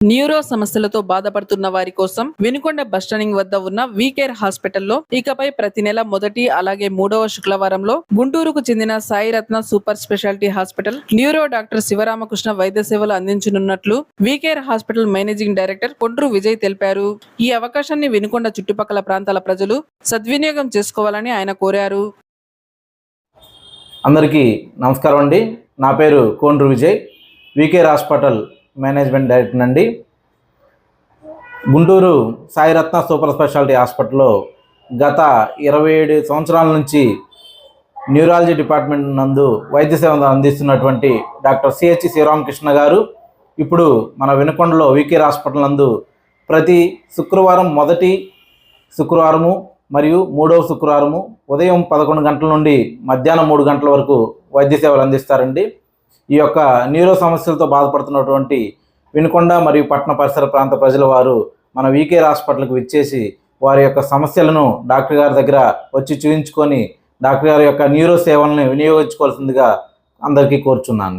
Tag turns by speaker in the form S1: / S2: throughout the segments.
S1: Neuro సమస్యలతో బాధపడుతున్న వారి కోసం వినుకొండ బస్ స్టాండింగ్ వద్ద ఉన్న వీకేర్ హాస్పిటల్లో ఇకపై ప్రతి నెల మొదటి అలాగే మూడవ శుక్రవారంలో గుంటూరుకు చెందిన Sairatna super speciality hospital neuro doctor Sivaramakrishna వైద్య సేవలు అందించనున్నట్లు WeCare hospital managing director Kondru Vijay తెలిపారు. ఈ అవకాశాన్ని వినుకొండ చుట్టుపక్కల ప్రాంతాల ప్రజలు సద్వినియోగం చేసుకోవాలని ఆయన కోరారు.
S2: అందరికీ నమస్కారం అండి. నా పేరు Kondru Vijay. WeCare hospital management director అండి. గుంటూరు సాయిరత్న సూపర్ స్పెషాలిటీ హాస్పిటల్లో గత ఇరవై ఏడు సంవత్సరాల నుంచి న్యూరాలజీ డిపార్ట్మెంట్ నందు వైద్య సేవలు అందిస్తున్నటువంటి డాక్టర్ సిహెచ్ శ్రీరామకృష్ణ గారు. ఇప్పుడు మన వినకొండలో వికేర్ హాస్పిటల్ నందు ప్రతి శుక్రవారం మొదటి శుక్రవారము మరియు మూడవ శుక్రవారము ఉదయం పదకొండు గంటల నుండి మధ్యాహ్నం మూడు గంటల వరకు వైద్య సేవలు అందిస్తారండి. ఈ యొక్క నీరో సమస్యలతో బాధపడుతున్నటువంటి వినుకొండ మరియు పట్టణ పరిసర ప్రాంత ప్రజల వారు మన వీకేర్ హాస్పిటల్కి విచ్చేసి వారి యొక్క సమస్యలను డాక్టర్ గారి దగ్గర వచ్చి చూయించుకొని డాక్టర్ గారి యొక్క న్యూరో సేవలను వినియోగించుకోవాల్సిందిగా అందరికీ కోరుచున్నాను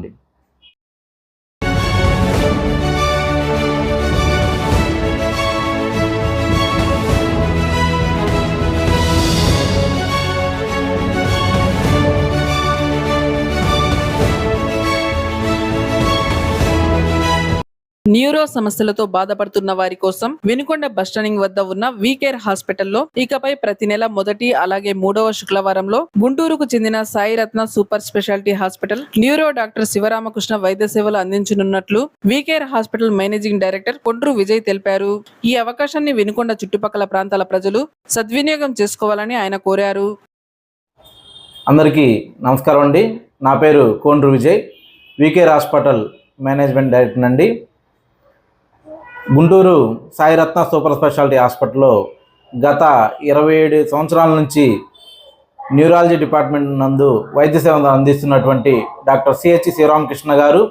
S1: న్యూరో సమస్యలతో బాధపడుతున్న వారి కోసం వినుకొండ బస్ స్టాండింగ్ వద్ద ఉన్న వీకేర్ హాస్పిటల్లో ఇకపై ప్రతి నెల మొదటి అలాగే మూడవ శుక్రవారంలో గుంటూరుకు చెందిన Sairatna super speciality hospital neuro doctor Sivaramakrishna వైద్య సేవలు అందించనున్నట్లు WeCare hospital managing director Kondru Vijay తెలిపారు. ఈ అవకాశాన్ని వినుకొండ చుట్టుపక్కల ప్రాంతాల ప్రజలు సద్వినియోగం చేసుకోవాలని ఆయన కోరారు.
S2: అందరికీ నమస్కారం అండి. నా పేరు Kondru Vijay. WeCare hospital management director అండి గుంటూరు సాయిరత్న సూపర్ స్పెషాలిటీ హాస్పిటల్లో గత ఇరవై ఏడు సంవత్సరాల నుంచి న్యూరాలజీ డిపార్ట్మెంట్ నందు వైద్య సేవలు అందిస్తున్నటువంటి డాక్టర్ సిహెచ్ శ్రీరామకృష్ణ గారు.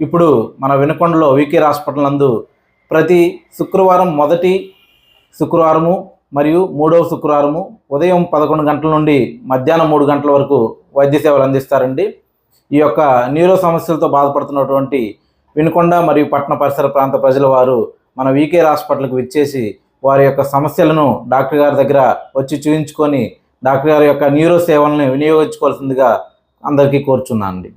S2: ఇప్పుడు మన వినుకొండలో వికేర్ హాస్పిటల్ నందు ప్రతి శుక్రవారం మొదటి శుక్రవారము మరియు మూడవ శుక్రవారము ఉదయం పదకొండు గంటల నుండి మధ్యాహ్నం మూడు గంటల వరకు వైద్య సేవలు అందిస్తారండి. ఈ యొక్క న్యూరో సమస్యలతో బాధపడుతున్నటువంటి వినుకొండ మరియు పట్టణ పరిసర ప్రాంత ప్రజల వారు మన వీకేఆర్ హాస్పిటల్కి విచ్చేసి వారి యొక్క సమస్యలను డాక్టర్ గారి దగ్గర వచ్చి చూయించుకొని డాక్టర్ గారి యొక్క న్యూరో సేవలను వినియోగించుకోవాల్సిందిగా అందరికీ కోరుచున్నాను అండి